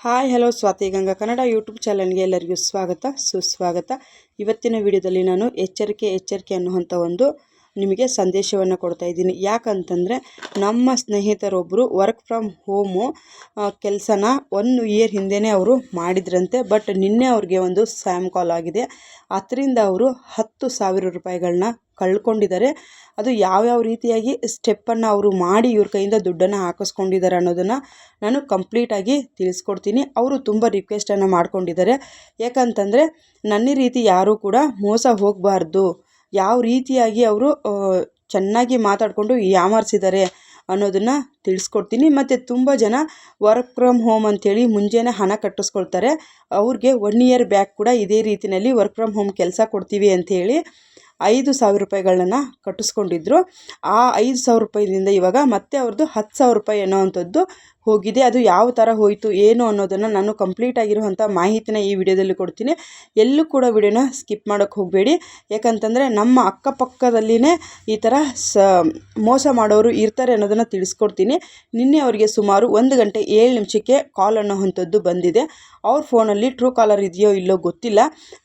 Hi, hello Swathi Ganga Kannada YouTube ಚಾನಲ್ಗೆ ಎಲ್ಲರಿಗೂ ಸ್ವಾಗತ, ಸುಸ್ವಾಗತ. ಇವತ್ತಿನ ವಿಡಿಯೋದಲ್ಲಿ ನಾನು ಎಚ್ಚರಿಕೆ ಎಚ್ಚರಿಕೆ ಅನ್ನುವಂಥ ಒಂದು ನಿಮಗೆ ಸಂದೇಶವನ್ನು ಕೊಡ್ತಾ ಇದ್ದೀನಿ. ಯಾಕಂತಂದರೆ ನಮ್ಮ ಸ್ನೇಹಿತರೊಬ್ಬರು ವರ್ಕ್ ಫ್ರಮ್ ಹೋಮು ಕೆಲಸನ ಒನ್ ಇಯರ್ ಹಿಂದೆಯೇ ಅವರು ಮಾಡಿದ್ರಂತೆ. ಬಟ್ ನಿನ್ನೆ ಅವ್ರಿಗೆ ಒಂದು ಸ್ಯಾಮ್ ಕಾಲ್ ಆಗಿದೆ. ಅದರಿಂದ ಅವರು ಹತ್ತು ಸಾವಿರ ರೂಪಾಯಿಗಳನ್ನ ಕಳ್ಕೊಂಡಿದ್ದಾರೆ. ಅದು ಯಾವ್ಯಾವ ರೀತಿಯಾಗಿ ಸ್ಟೆಪ್ಪನ್ನು ಅವರು ಮಾಡಿ ಇವ್ರ ಕೈಯಿಂದ ದುಡ್ಡನ್ನು ಹಾಕಿಸ್ಕೊಂಡಿದ್ದಾರೆ ಅನ್ನೋದನ್ನು ನಾನು ಕಂಪ್ಲೀಟಾಗಿ ತಿಳಿಸ್ಕೊಡ್ತೀನಿ. ಅವರು ತುಂಬ ರಿಕ್ವೆಸ್ಟನ್ನು ಮಾಡ್ಕೊಂಡಿದ್ದಾರೆ. ಯಾಕಂತಂದರೆ ನನ್ನ ರೀತಿ ಯಾರೂ ಕೂಡ ಮೋಸ ಹೋಗಬಾರ್ದು. ಯಾವ ರೀತಿಯಾಗಿ ಅವರು ಚೆನ್ನಾಗಿ ಮಾತಾಡಿಕೊಂಡು ಯಾಮಾರಿಸಿದ್ದಾರೆ ಅನ್ನೋದನ್ನು ತಿಳಿಸ್ಕೊಡ್ತೀನಿ. ಮತ್ತು ತುಂಬ ಜನ ವರ್ಕ್ ಫ್ರಮ್ ಹೋಮ್ ಅಂಥೇಳಿ ಮುಂಜಾನೆ ಹಣ ಕಟ್ಟಿಸ್ಕೊಳ್ತಾರೆ. ಅವ್ರಿಗೆ ಒನ್ ಇಯರ್ ಬ್ಯಾಕ್ ಕೂಡ ಇದೇ ರೀತಿಯಲ್ಲಿ ವರ್ಕ್ ಫ್ರಮ್ ಹೋಮ್ ಕೆಲಸ ಕೊಡ್ತೀವಿ ಅಂಥೇಳಿ ಐದು ಸಾವಿರ ರೂಪಾಯಿಗಳನ್ನ ಕಟ್ಟಿಸ್ಕೊಂಡಿದ್ರು. ಆ ಐದು ಸಾವಿರ ರೂಪಾಯಿದಿಂದ ಇವಾಗ ಮತ್ತೆ ಅವ್ರದ್ದು ಹತ್ತು ಸಾವಿರ ರೂಪಾಯಿ ಅನ್ನೋ ಅಂಥದ್ದು ಹೋಗಿದೆ, ಅದು ಯಾವ ಥರ ಹೋಯಿತು, ಏನು ಅನ್ನೋದನ್ನು ನಾನು ಕಂಪ್ಲೀಟ್ ಆಗಿರುವಂಥ ಮಾಹಿತಿನ ಈ ವಿಡಿಯೋದಲ್ಲಿ ಕೊಡ್ತೀನಿ. ಎಲ್ಲೂ ಕೂಡ ವಿಡಿಯೋನ ಸ್ಕಿಪ್ ಮಾಡೋಕ್ಕೆ ಹೋಗಬೇಡಿ. ಯಾಕಂತಂದರೆ ನಮ್ಮ ಅಕ್ಕಪಕ್ಕದಲ್ಲಿನೇ ಈ ಥರ ಸ, ಮೋಸ ಮಾಡೋರು ಇರ್ತಾರೆ ಅನ್ನೋದನ್ನು ತಿಳಿಸ್ಕೊಡ್ತೀನಿ. ನಿನ್ನೆ ಅವರಿಗೆ ಸುಮಾರು ಒಂದು ಗಂಟೆ ಏಳು ನಿಮಿಷಕ್ಕೆ ಕಾಲ್ ಅನ್ನೋವಂಥದ್ದು ಬಂದಿದೆ. ಅವ್ರ ಫೋನಲ್ಲಿ ಟ್ರೂ ಕಾಲರ್ ಇದೆಯೋ ಇಲ್ಲೋ ಗೊತ್ತಿಲ್ಲ.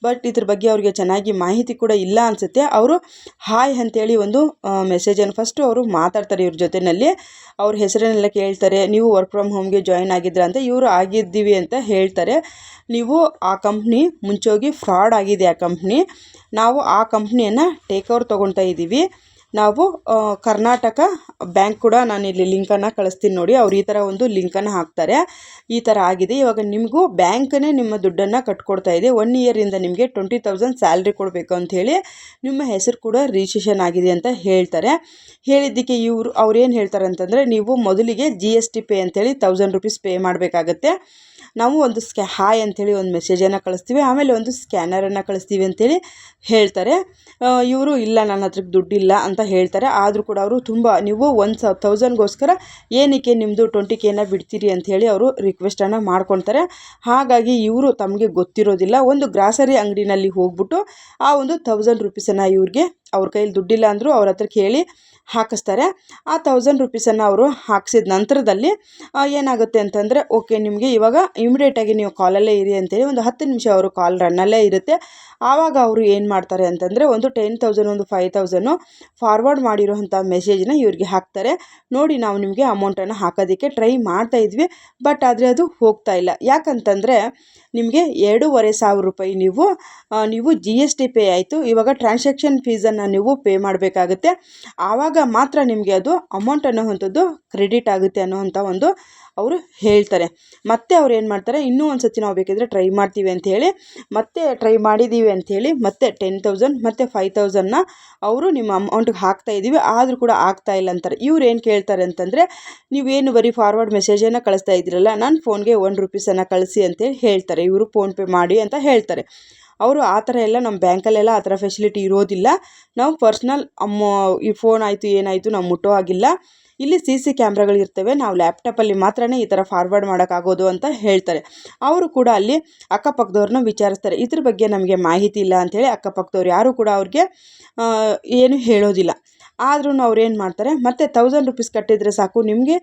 ಬಟ್ ಇದ್ರ ಬಗ್ಗೆ ಅವರಿಗೆ ಚೆನ್ನಾಗಿ ಮಾಹಿತಿ ಕೂಡ ಇಲ್ಲ ಅನಿಸುತ್ತೆ. ಅವರು ಹಾಯ್ ಅಂತೇಳಿ ಒಂದು ಮೆಸೇಜನ್ನು ಫಸ್ಟು ಅವರು ಮಾತಾಡ್ತಾರೆ ಇವ್ರ ಜೊತೆಯಲ್ಲಿ ಅವ್ರ ಹೆಸರನ್ನೆಲ್ಲ ಕೇಳ್ತಾರೆ. ನೀವು ವರ್ಕ್ ಫ್ರಮ್ ಹೋಮ್ಗೆ ಜಾಯಿನ್ ಆಗಿದ್ರ ಅಂತ ಇವರು ಆಗಿದ್ದೀವಿ ಅಂತ ಹೇಳ್ತಾರೆ. ನೀವು ಆ ಕಂಪ್ನಿ ಮುಂಚೋಗಿ ಫ್ರಾಡ್ ಆಗಿದೆ ಆ ಕಂಪ್ನಿ ನಾವು ಆ ಕಂಪ್ನಿಯನ್ನು ಟೇಕ್ ಓವರ್ ತೊಗೊಳ್ತಾ ಇದ್ದೀವಿ ನಾವು ಕರ್ನಾಟಕ ಬ್ಯಾಂಕ್ ಕೂಡ ನಾನು ಇಲ್ಲಿ ಲಿಂಕನ್ನು ಕಳಿಸ್ತೀನಿ ನೋಡಿ. ಅವ್ರು ಈ ಥರ ಒಂದು ಲಿಂಕನ್ನು ಹಾಕ್ತಾರೆ. ಈ ಥರ ಆಗಿದೆ. ಇವಾಗ ನಿಮಗೂ ಬ್ಯಾಂಕನೇ ನಿಮ್ಮ ದುಡ್ಡನ್ನು ಕಟ್ಕೊಡ್ತಾ ಇದೆ. ಒನ್ ಇಯರಿಂದ ನಿಮಗೆ ಟ್ವೆಂಟಿ ತೌಸಂಡ್ ಸ್ಯಾಲ್ರಿ ಕೊಡಬೇಕು ಅಂಥೇಳಿ ನಿಮ್ಮ ಹೆಸರು ಕೂಡ ರಿಜಿಸ್ಟ್ರೇಷನ್ ಆಗಿದೆ ಅಂತ ಹೇಳ್ತಾರೆ. ಹೇಳಿದ್ದಕ್ಕೆ ಇವರು, ಅವ್ರು ಏನು ಹೇಳ್ತಾರೆ ಅಂತಂದರೆ, ನೀವು ಮೊದಲಿಗೆ ಜಿ ಎಸ್ ಟಿ ಪೇ ಅಂಥೇಳಿ ತೌಸಂಡ್ ರುಪೀಸ್ ಪೇ ಮಾಡಬೇಕಾಗತ್ತೆ. ನಾವು ಒಂದು ಸ್ಕ್ಯಾ, ಹಾಯ್ ಅಂಥೇಳಿ ಒಂದು ಮೆಸೇಜನ್ನು ಕಳಿಸ್ತೀವಿ, ಆಮೇಲೆ ಒಂದು ಸ್ಕ್ಯಾನರನ್ನು ಕಳಿಸ್ತೀವಿ ಅಂಥೇಳಿ ಹೇಳ್ತಾರೆ. ಇವರು ಇಲ್ಲ, ನನ್ನ ಹತ್ರಕ್ಕೆ ದುಡ್ಡಿಲ್ಲ ಅಂತ ಹೇಳ್ತಾರೆ. ಆದರೂ ಕೂಡ ಅವರು ತುಂಬ, ನೀವು ಒಂದು ಸ ತೌಸಂಡ್ಗೋಸ್ಕರ ಏನಕ್ಕೆ ನಿಮ್ಮದು ಟ್ವೆಂಟಿ ಕೆನ ಬಿಡ್ತೀರಿ ಅಂಥೇಳಿ ಅವರು ರಿಕ್ವೆಸ್ಟನ್ನು ಮಾಡ್ಕೊತಾರೆ ಹಾಗಾಗಿ ಇವರು ತಮಗೆ ಗೊತ್ತಿರೋದಿಲ್ಲ. ಒಂದು ಗ್ರಾಸರಿ ಅಂಗಡಿನಲ್ಲಿ ಹೋಗ್ಬಿಟ್ಟು ಆ ಒಂದು ತೌಸಂಡ್ ರುಪೀಸನ್ನು ಇವ್ರಿಗೆ ಅವ್ರ ಕೈಯಲ್ಲಿ ದುಡ್ಡಿಲ್ಲ ಅಂದರೂ ಅವ್ರ ಹತ್ರ ಕೇಳಿ ಹಾಕಿಸ್ತಾರೆ. ಆ ತೌಸಂಡ್ ರುಪೀಸನ್ನು ಅವರು ಹಾಕ್ಸಿದ ನಂತರದಲ್ಲಿ ಏನಾಗುತ್ತೆ ಅಂತಂದರೆ ಓಕೆ ನಿಮಗೆ ಇವಾಗ ಇಮಿಡಿಯೇಟಾಗಿ ನೀವು ಕಾಲಲ್ಲೇ ಇರಿ ಅಂತೇಳಿ ಒಂದು ಹತ್ತು ನಿಮಿಷ ಅವರು ಕಾಲ್ ರನ್ನಲ್ಲೇ ಇರುತ್ತೆ. ಆವಾಗ ಅವರು ಏನು ಮಾಡ್ತಾರೆ ಅಂತಂದರೆ, ಒಂದು ಟೆನ್ ತೌಸಂಡ್ ಒಂದು ಫೈವ್ ತೌಸಂಡು ಫಾರ್ವರ್ಡ್ ಮಾಡಿರೋವಂಥ ಮೆಸೇಜ್ನ ಇವ್ರಿಗೆ ಹಾಕ್ತಾರೆ. ನೋಡಿ, ನಾವು ನಿಮಗೆ ಅಮೌಂಟನ್ನು ಹಾಕೋದಕ್ಕೆ ಟ್ರೈ ಮಾಡ್ತಾ ಇದ್ವಿ ಬಟ್ ಆದರೆ ಅದು ಹೋಗ್ತಾ ಇಲ್ಲ. ಯಾಕಂತಂದರೆ, ನಿಮಗೆ ಎರಡೂವರೆ ಸಾವಿರ ರೂಪಾಯಿ ನೀವು ನೀವು ಜಿ ಎಸ್ ಪೇ ಆಯಿತು. ಇವಾಗ ಟ್ರಾನ್ಸಾಕ್ಷನ್ ಫೀಸನ್ನು ನೀವು ಪೇ ಮಾಡಬೇಕಾಗುತ್ತೆ. ಆವಾಗ ಮಾತ್ರ ನಿಮಗೆ ಅದು ಅಮೌಂಟ್ ಅನ್ನೋವಂಥದ್ದು ಕ್ರೆಡಿಟ್ ಆಗುತ್ತೆ ಅನ್ನೋವಂಥ ಒಂದು ಅವರು ಹೇಳ್ತಾರೆ. ಮತ್ತೆ ಅವ್ರು ಏನು ಮಾಡ್ತಾರೆ, ಇನ್ನೂ ಒಂದು ಸತಿ ನಾವು ಬೇಕಿದ್ರೆ ಟ್ರೈ ಮಾಡ್ತೀವಿ ಅಂಥೇಳಿ ಮತ್ತೆ ಟ್ರೈ ಮಾಡಿದ್ದೀವಿ ಅಂಥೇಳಿ ಮತ್ತೆ ಟೆನ್ ತೌಸಂಡ್, ಮತ್ತು ಫೈವ್ ತೌಸಂಡ್ನ ಅವರು ನಿಮ್ಮ ಅಮೌಂಟ್ಗೆ ಹಾಕ್ತಾ ಇದ್ದೀವಿ ಆದರೂ ಕೂಡ ಆಗ್ತಾ ಇಲ್ಲ ಅಂತಾರೆ. ಇವ್ರು ಏನು ಕೇಳ್ತಾರೆ ಅಂತಂದರೆ ನೀವೇನು ಬರೀ ಫಾರ್ವರ್ಡ್ ಮೆಸೇಜನ್ನು ಕಳಿಸ್ತಾ ಇದ್ದೀರಲ್ಲ, ನಾನು ಫೋನ್ಗೆ ಒನ್ ರುಪೀಸನ್ನು ಕಳಿಸಿ ಅಂತೇಳಿ ಹೇಳ್ತಾರೆ. ಇವರು ಫೋನ್ಪೇ ಮಾಡಿ ಅಂತ ಹೇಳ್ತಾರೆ. ಅವರು ಆ ಥರ ಎಲ್ಲ ನಮ್ಮ ಬ್ಯಾಂಕಲ್ಲೆಲ್ಲ ಆ ಥರ ಫೆಸಿಲಿಟಿ ಇರೋದಿಲ್ಲ. ನಾವು ಪರ್ಸ್ನಲ್ ಅಮ್ಮ, ಈ ಫೋನ್ ಆಯಿತು, ಏನಾಯಿತು, ನಾವು ಮುಟ್ಟೋ ಆಗಿಲ್ಲ ಇಲ್ಲಿ ಸಿ ಸಿ ಕ್ಯಾಮ್ರಾಗಳಿರ್ತವೆ ನಾವು ಲ್ಯಾಪ್ಟಾಪಲ್ಲಿ ಮಾತ್ರನೇ ಈ ಥರ ಫಾರ್ವರ್ಡ್ ಮಾಡೋಕ್ಕಾಗೋದು ಅಂತ ಹೇಳ್ತಾರೆ. ಅವರು ಕೂಡ ಅಲ್ಲಿ ಅಕ್ಕಪಕ್ಕದವ್ರನ್ನ ವಿಚಾರಿಸ್ತಾರೆ. ಇದ್ರ ಬಗ್ಗೆ ನಮಗೆ ಮಾಹಿತಿ ಇಲ್ಲ ಅಂಥೇಳಿ ಅಕ್ಕಪಕ್ಕದವ್ರು ಯಾರೂ ಕೂಡ ಅವ್ರಿಗೆ ಏನು ಹೇಳೋದಿಲ್ಲ. ಆದ್ರೂ ಏನು ಮಾಡ್ತಾರೆ, ಮತ್ತೆ ತೌಸಂಡ್ ರುಪೀಸ್ ಕಟ್ಟಿದರೆ ಸಾಕು, ನಿಮಗೆ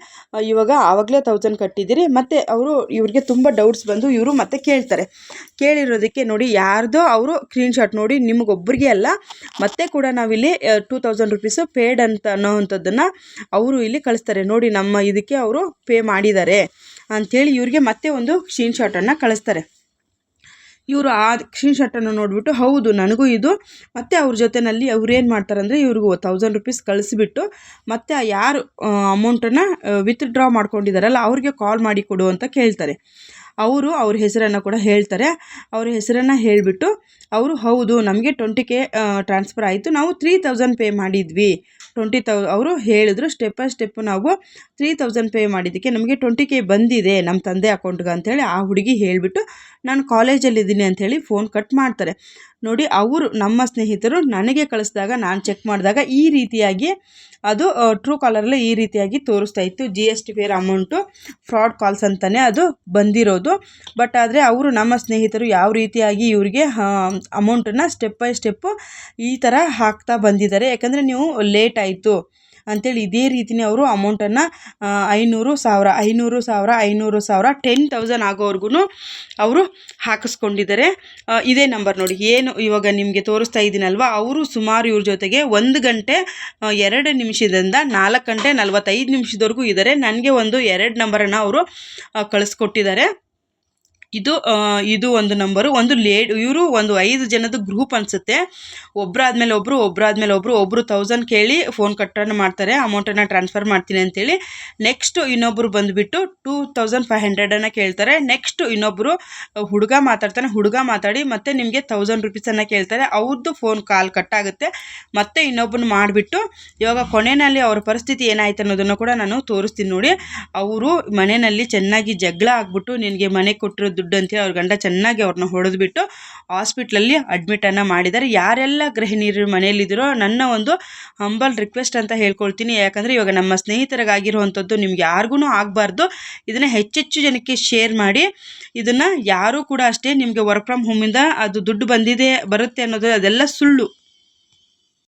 ಇವಾಗ ಆವಾಗಲೇ ತೌಸಂಡ್ ಕಟ್ಟಿದ್ದೀರಿ, ಮತ್ತು ಅವರು ಇವ್ರಿಗೆ ತುಂಬ ಡೌಟ್ಸ್ ಬಂದು ಇವರು ಮತ್ತೆ ಕೇಳ್ತಾರೆ. ಕೇಳಿರೋದಕ್ಕೆ ನೋಡಿ ಯಾರ್ದೋ ಅವರು ಸ್ಕ್ರೀನ್ಶಾಟ್ ನೋಡಿ ನಿಮಗೊಬ್ಬರಿಗೆ ಅಲ್ಲ, ಮತ್ತೆ ಕೂಡ ನಾವಿಲ್ಲಿ ಟೂ ತೌಸಂಡ್ ರುಪೀಸು ಪೇಡ್ ಅಂತ ಅನ್ನೋವಂಥದ್ದನ್ನು ಅವರು ಇಲ್ಲಿ ಕಳಿಸ್ತಾರೆ. ನೋಡಿ ನಮ್ಮ ಇದಕ್ಕೆ ಅವರು ಪೇ ಮಾಡಿದ್ದಾರೆ, ಅಂಥೇಳಿ ಇವ್ರಿಗೆ ಮತ್ತೆ ಒಂದು ಸ್ಕ್ರೀನ್ಶಾಟನ್ನು ಕಳಿಸ್ತಾರೆ. ಇವರು ಆ ಸ್ಕ್ರೀನ್ಶಾಟನ್ನು ನೋಡಿಬಿಟ್ಟು, ಹೌದು, ನನಗೂ ಇದು. ಮತ್ತು ಅವ್ರ ಜೊತೆಯಲ್ಲಿ ಅವ್ರು ಏನು ಮಾಡ್ತಾರೆ ಅಂದರೆ ಇವ್ರಿಗೂ ತೌಸಂಡ್ ರುಪೀಸ್ ಕಳಿಸ್ಬಿಟ್ಟು, ಮತ್ತು ಯಾರು ಅಮೌಂಟನ್ನು ವಿತ್ಡ್ರಾ ಮಾಡ್ಕೊಂಡಿದ್ದಾರಲ್ಲ ಅವ್ರಿಗೆ ಕಾಲ್ ಮಾಡಿ ಕೊಡು ಅಂತ ಕೇಳ್ತಾರೆ. ಅವರು ಅವ್ರ ಹೆಸರನ್ನು ಕೂಡ ಹೇಳ್ತಾರೆ. ಅವ್ರ ಹೆಸರನ್ನು ಹೇಳಿಬಿಟ್ಟು, ಅವರು, ಹೌದು, ನಮಗೆ ಟ್ವೆಂಟಿ ಕೆ ಟ್ರಾನ್ಸ್ಫರ್ ಆಯಿತು. ನಾವು ತ್ರೀ ತೌಸಂಡ್ ಪೇ ಮಾಡಿದ್ವಿ. ಟ್ವೆಂಟಿ ತೌ ಅವರು ಹೇಳಿದ್ರು ಸ್ಟೆಪ್ ಬೈ ಸ್ಟೆಪ್ ನಾವು ತ್ರೀ ತೌಸಂಡ್ ಪೇ ಮಾಡಿದ್ದಕ್ಕೆ ನಮಗೆ ಟ್ವೆಂಟಿ ಕೆ ಬಂದಿದೆ ನಮ್ಮ ತಂದೆ ಅಕೌಂಟ್ಗೆ ಅಂಥೇಳಿ ಆ ಹುಡುಗಿ ಹೇಳಿಬಿಟ್ಟು, ನಾನು ಕಾಲೇಜಲ್ಲಿದ್ದೀನಿ ಅಂಥೇಳಿ ಫೋನ್ ಕಟ್ ಮಾಡ್ತಾರೆ. ನೋಡಿ, ಅವರು ನಮ್ಮ ಸ್ನೇಹಿತರು ನನಗೆ ಕಳಿಸಿದಾಗ, ನಾನು ಚೆಕ್ ಮಾಡಿದಾಗ ಈ ರೀತಿಯಾಗಿ ಅದು ಟ್ರೂ ಕಾಲರಲ್ಲಿ ಈ ರೀತಿಯಾಗಿ ತೋರಿಸ್ತಾ ಇತ್ತು. G S T fair amount fraud calls ಅಂತಲೇ ಅದು ಬಂದಿರೋದು. ಬಟ್ ಆದರೆ ಅವರು ನಮ್ಮ ಸ್ನೇಹಿತರು ಯಾವ ರೀತಿಯಾಗಿ ಇವರಿಗೆ ಅಮೌಂಟನ್ನು ಸ್ಟೆಪ್ ಬೈ ಸ್ಟೆಪ್ಪು ಈ ಥರ ಹಾಕ್ತಾ ಬಂದಿದ್ದಾರೆ. ಯಾಕಂದರೆ ನೀವು ಲೇಟ್ ಆಯಿತು. ಅಂತೇಳಿ ಇದೇ ರೀತಿನೇ ಅವರು ಅಮೌಂಟನ್ನು ಐನೂರು ಸಾವಿರ ಐನೂರು ಸಾವಿರ ಐನೂರು ಸಾವಿರ ಟೆನ್ ತೌಸಂಡ್ ಆಗೋವರೆಗೂ ಅವರು ಹಾಕಿಸ್ಕೊಂಡಿದ್ದಾರೆ. ಇದೇ ನಂಬರ್ ನೋಡಿ, ಏನು ಇವಾಗ ನಿಮಗೆ ತೋರಿಸ್ತಾ ಇದ್ದೀನಲ್ವ ಅವರು ಸುಮಾರು ಇವ್ರ ಜೊತೆಗೆ ಒಂದು ಗಂಟೆ ಎರಡು ನಿಮಿಷದಿಂದ ನಾಲ್ಕು ಗಂಟೆ ನಲ್ವತ್ತೈದು ನಿಮಿಷದವರೆಗೂ ಇದ್ದಾರೆ. ನನಗೆ ಒಂದು ಎರಡು ನಂಬರನ್ನು ಅವರು ಕಳಿಸ್ಕೊಟ್ಟಿದ್ದಾರೆ. ಇದು ಇದು ಒಂದು ನಂಬರು ಒಂದು ಲೇಡ್ ಇವರು ಒಂದು ಐದು ಜನದ ಗ್ರೂಪ್ ಅನಿಸುತ್ತೆ. ಒಬ್ಬರಾದ್ಮೇಲೆ ಒಬ್ಬರು ಒಬ್ಬರಾದ್ಮೇಲೆ ಒಬ್ಬರು ಒಬ್ಬರು ತೌಸಂಡ್ ಕೇಳಿ ಫೋನ್ ಕಟ್ಟನ್ನು ಮಾಡ್ತಾರೆ ಅಮೌಂಟನ್ನು ಟ್ರಾನ್ಸ್ಫರ್ ಮಾಡ್ತೀನಿ ಅಂತೇಳಿ. ನೆಕ್ಸ್ಟು ಇನ್ನೊಬ್ಬರು ಬಂದುಬಿಟ್ಟು ಟೂ ತೌಸಂಡ್ ಫೈವ್ ಹಂಡ್ರೆಡನ್ನು ಕೇಳ್ತಾರೆ. ನೆಕ್ಸ್ಟು ಇನ್ನೊಬ್ಬರು ಹುಡುಗ ಮಾತಾಡ್ತಾನೆ, ಹುಡುಗ ಮಾತಾಡಿ ಮತ್ತೆ ನಿಮಗೆ ತೌಸಂಡ್ ರುಪೀಸನ್ನು ಕೇಳ್ತಾರೆ. ಅವ್ರದ್ದು ಫೋನ್ ಕಾಲ್ ಕಟ್ಟಾಗುತ್ತೆ ಮತ್ತೆ ಇನ್ನೊಬ್ಬನ ಮಾಡಿಬಿಟ್ಟು, ಇವಾಗ ಕೊನೆಯಲ್ಲಿ ಅವ್ರ ಪರಿಸ್ಥಿತಿ ಏನಾಯ್ತು ಅನ್ನೋದನ್ನು ಕೂಡ ನಾನು ತೋರಿಸ್ತೀನಿ ನೋಡಿ. ಅವರು ಮನೆಯಲ್ಲಿ ಚೆನ್ನಾಗಿ ಜಗಳ ಆಗ್ಬಿಟ್ಟು ನಿನಗೆ ಮನೆ ಕೊಟ್ಟಿರೋ ದುಡ್ಡು ಅಂತೇಳಿ ಅವ್ರ ಗಂಡ ಚೆನ್ನಾಗಿ ಅವ್ರನ್ನ ಹೊಡೆದ್ಬಿಟ್ಟು ಹಾಸ್ಪಿಟ್ಲಲ್ಲಿ ಅಡ್ಮಿಟನ್ನು ಮಾಡಿದ್ದಾರೆ. ಯಾರೆಲ್ಲ ಗೃಹಿಣಿಯರು ಮನೆಯಲ್ಲಿದ್ದೀರೋ ನನ್ನ ಒಂದು ಹಂಬಲ್ ರಿಕ್ವೆಸ್ಟ್ ಅಂತ ಹೇಳ್ಕೊಳ್ತೀನಿ. ಯಾಕಂದರೆ ಇವಾಗ ನಮ್ಮ ಸ್ನೇಹಿತರಿಗಾಗಿರುವಂಥದ್ದು ನಿಮ್ಗೆ ಯಾರಿಗೂ ಆಗಬಾರ್ದು. ಇದನ್ನು ಹೆಚ್ಚೆಚ್ಚು ಜನಕ್ಕೆ ಶೇರ್ ಮಾಡಿ. ಇದನ್ನು ಯಾರೂ ಕೂಡ ಅಷ್ಟೇ ನಿಮಗೆ ವರ್ಕ್ ಫ್ರಮ್ ಹೋಮಿಂದ ಅದು ದುಡ್ಡು ಬಂದಿದೆ, ಬರುತ್ತೆ ಅನ್ನೋದು ಅದೆಲ್ಲ ಸುಳ್ಳು.